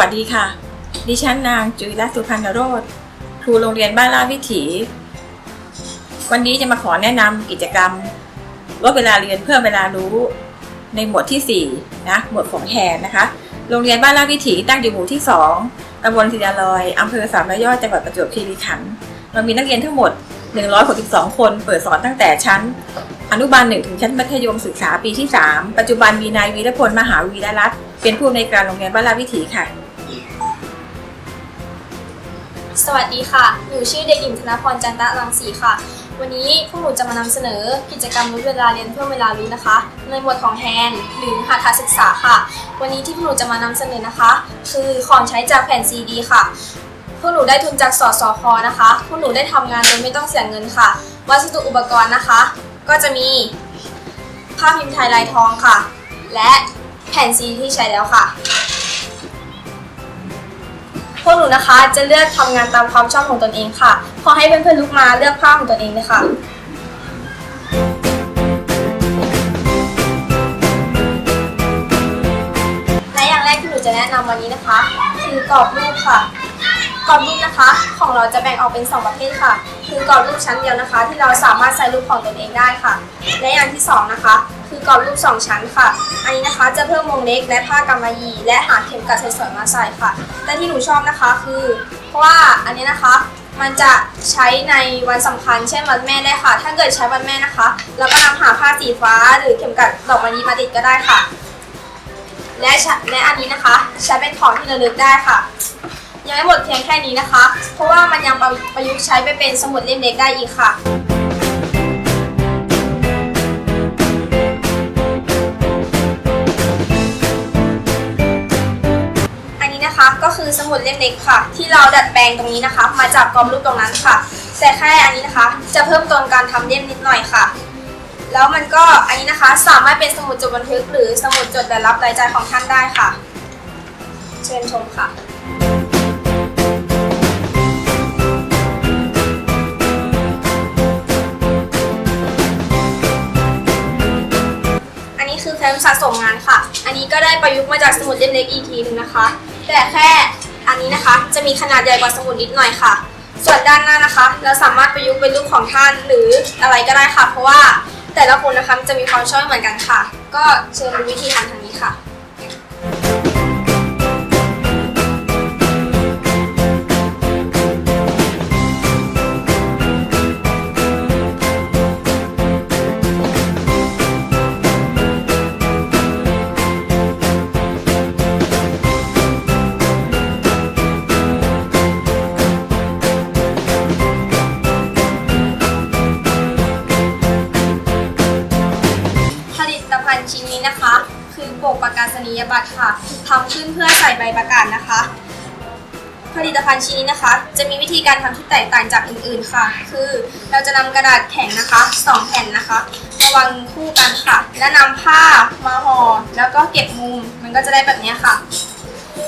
วัสดีค่ะ ดิฉันนางจุยรัตน์สุพรรณโรธครูโรงเรียนบ้านลาดวิถี วันนี้จะมาขอแนะนำกิจกรรมลดเวลาเรียนเพิ่มเวลารู้ในหมวดที่ 4 นะ หมวดของแทนนะคะ โรงเรียนบ้านลาดวิถีตั้งอยู่หมู่ที่ 2ตำบลศิลาลอยอำเภอสามร้อยอดจังหวัดประจวบคีรีขันธ์เรามีนักเรียนทั้งหมด 162 คน เปิดสอนตั้งแต่ชั้น อนุบาลหนึ่งถึงชั้นมัธยมศึกษาปีที่ 3 ปัจจุบันมีนายวีรพลมหาวีรรัตน์เป็นผู้อำนการโรงเรียนบ้านลาดวิถีค่ะ สวัสดีค่ะ หนูชื่อเด็กหญิงธนพรจันตะรังสีค่ะ วันนี้พวกหนูจะมานำเสนอกิจกรรมลดเวลาเรียนเพิ่มเวลารู้นะคะ ในหมวดของแฮนหรือหัตถศึกษาค่ะ วันนี้ที่พวกหนูจะมานำเสนอนะคะ คือของใช้จากแผ่นซีดีค่ะ พวกหนูได้ทุนจากสสคนะคะ พวกหนูได้ทำงานโดยไม่ต้องเสียเงินค่ะ วัสดุอุปกรณ์นะคะ ก็จะมีผ้าพิมพ์ไทยลายทองค่ะ และแผ่นซีดีที่ใช้แล้วค่ะ พวกหนูนะคะจะเลือกทำงานตามความชอบของตนเองค่ะ ขอให้เพื่อนๆลุกมาเลือกผ้าของตนเองเลยค่ะ และอย่างแรกที่หนูจะแนะนำวันนี้นะคะ คือกรอบรูปค่ะ กรอบรูปนะคะ ของเราจะแบ่งออกเป็น 2 ประเภทค่ะ คือกรอบรูปชั้นเดียวนะคะ ที่เราสามารถใส่รูปของตนเองได้ค่ะ และอย่างที่สองนะคะ คือกรอบรูป 2 ชั้นค่ะ อันนี้นะคะจะเพิ่มวงเล็กและผ้ากำมะหยี่และหาเข็มกลัดสวยๆมาใส่ค่ะและที่หนูชอบนะคะคือ เพราะว่าอันนี้นะคะมันจะใช้ในวันสำคัญเช่นวันแม่ได้ค่ะ ถ้าเกิดใช้วันแม่นะคะเราก็นำหาผ้าสีฟ้าหรือเข็มกลัดดอกมะลิมาติดก็ได้ค่ะ และและอันนี้นะคะ ใช้เป็นของที่ระลึกได้ค่ะ ยังไม่หมดเพียงแค่นี้นะคะ เพราะว่ามันยังประยุกต์ใช้ไปเป็นสมุดเล่มเล็กได้อีกค่ะอันนี้นะคะก็คือสมุดเล่มเล็กค่ะ ที่เราดัดแปลงตรงนี้นะคะ มาจากกรอบรูปตรงนั้นค่ะ แต่แค่อันนี้นะคะ จะเพิ่มตนการทำเล่มนิดหน่อยค่ะ แล้วมันก็อันนี้นะคะสามารถเป็นสมุดจดบันทึก หรือสมุดจดรายรับรายจ่ายของท่านได้ค่ะ เชิญชมค่ะ มงานค่ะ อันนี้ก็ได้ประยุกต์มาจากสมุดเล่มเล็กอีกทีหนึงนะคะ แต่แค่อันนี้นะคะจะมีขนาดใหญ่กว่าสมุดนิดหน่อยค่ะ ส่วนด้านหน้านะคะ เราสามารถประยุกต์เป็นรูปของท่านหรืออะไรก็ได้ค่ะ เพราะว่าแต่ละคนนะคะจะมีความชอบเหมือนกันค่ะ ก็เชิญดูวิธีทำทางนี้ค่ะ ศนียบัตรค่ะทำขึ้นเพื่อใส่ใบประกาศนะคะ ผลิตภัณฑ์ชิ้นนี้นะคะ จะมีวิธีการทำที่แตกต่างจากอื่นๆค่ะ คือเราจะนำกระดาษแข็งนะคะสองแผ่นนะคะมาวางคู่กันค่ะ และนำผ้ามาห่อแล้วก็เก็บมุมมันก็จะได้แบบนี้ค่ะ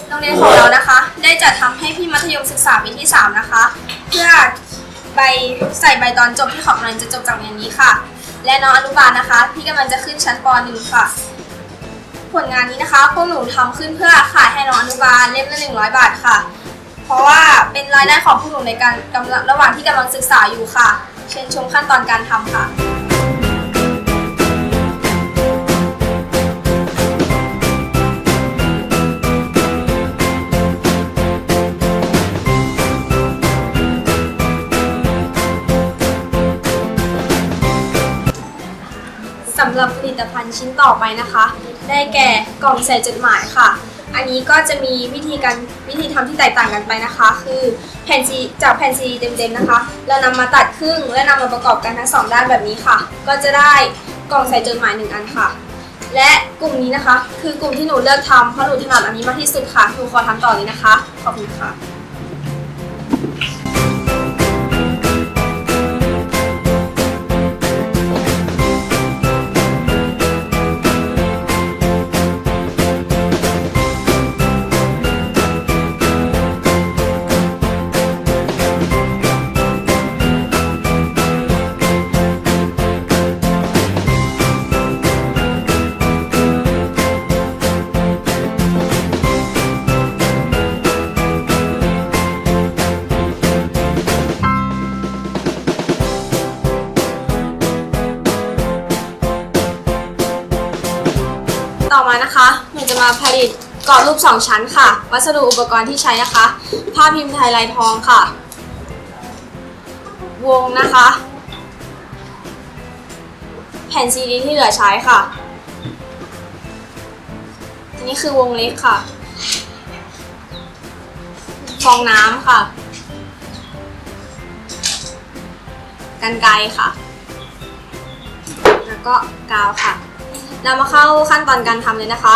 โรงเรียนของเรานะคะ ได้จัดทำให้พี่มัธยมศึกษาปีที่ 3 นะคะ เพื่อใบใส่ใบตอนจบที่เขากำลังจะจบจากเรียนนี้ค่ะ และน้องอนุบาลนะคะที่กำลังจะขึ้นชั้นป .1 ค่ะ ผลงานนี้นะคะพวกหนูทำขึ้นเพื่อขายให้น้องอนุบาลเล่มละหนึ่งร้อยบาทค่ะ เพราะว่าเป็นรายได้ของพวกหนูในการกำลังระหว่างที่กำลังศึกษาอยู่ค่ะ เชิญชมขั้นตอนการทำค่ะ ตภัณฑ์ชิ้นต่อไปนะคะ ได้แก่กล่องใส่จดหมายค่ะ อันนี้ก็จะมีวิธีการวิธีทำที่แตกต่างกันไปนะคะ คือแผ่นซีจากแผ่นซีเต็มๆนะคะ เรานำมาตัดครึ่งและนำมาประกอบกันทั้งสองด้านแบบนี้ค่ะ ก็จะได้กล่องใส่จดหมายหนึ่งอันค่ะ และกลุ่มนี้นะคะ คือกลุ่มที่หนูเลือกทำเพราะหนูถนัดอันนี้มากที่สุดค่ะหนูขอทำต่อเลยนะคะ ขอบคุณค่ะ มานะคะ หนูจะมาผลิตกรอบรูป 2 ชั้นค่ะ วัสดุอุปกรณ์ที่ใช้นะคะ ผ้าพิมพ์ไทยลายทองค่ะ วงนะคะ แผ่นซีดีที่เหลือใช้ค่ะอันนี้คือวงเล็กค่ะ ฟองน้ำค่ะกันไกรค่ะ แล้วก็กาวค่ะ เรามาเข้าขั้นตอนการทำเลยนะคะ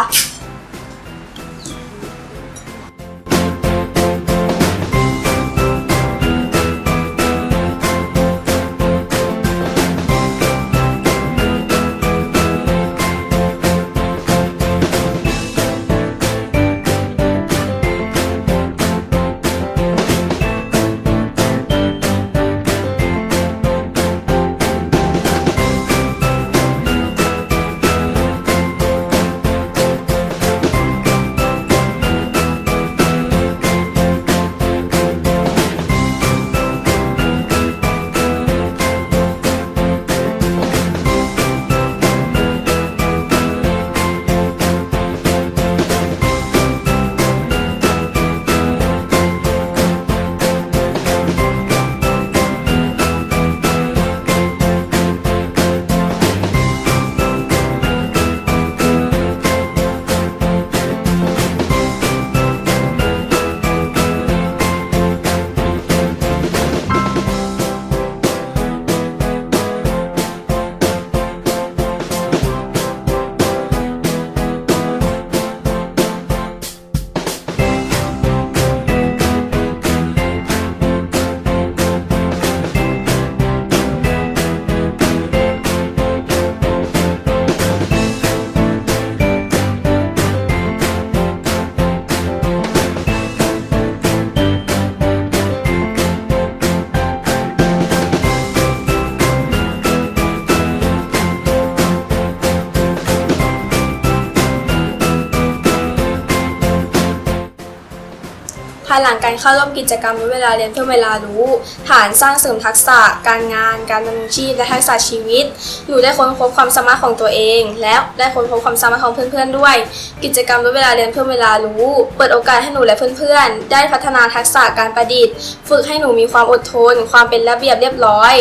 ายหลังการเข้าร่วมกิจกรรมลดเวลาเรียนเพิ่มเวลารู้ ฐานสร้างเสริมทักษะ การงาน การดำเนินชีพและทักษะชีวิตหนูได้ค้นพบความสามารถของตัวเอง และได้ค้นพบความสามารถของเพื่อนๆด้วย กิจกรรมลดเวลาเรียนเพิ่มเวลารู้ เปิดโอกาสให้หนูและเพื่อนๆ ได้พัฒนาทักษะการประดิษฐ์ ฝึกให้หนูมีความอดทน ความเป็นระเบียบเรียบร้อย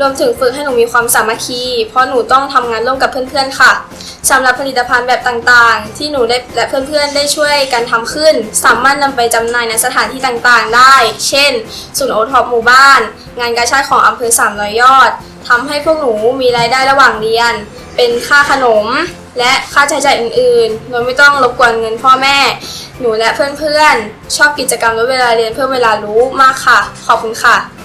รวมถึงฝึกให้หนูมีความสามัคคี เพราะหนูต้องทำงานร่วมกับเพื่อนๆค่ะสำหรับผลิตภัณฑ์แบบต่างๆ ที่หนูได้และเพื่อนๆได้ช่วยกันทำขึ้น สามารถนำไปจำหน่ายในสถานานที่ต่างๆได้ เช่น ศูนย์โอท็อปหมู่บ้าน งานกาชาติของอำเภอสามร้อยยอดทำให้พวกหนูมีรายได้ระหว่างเรียน เป็นค่าขนม และค่าใช้จ่ายอื่นๆ โดยไม่ต้องรบกวนเงินพ่อแม่ หนูและเพื่อนๆ ชอบกิจกรรมลดเวลาเรียนเพื่อเวลารู้มากค่ะ ขอบคุณค่ะ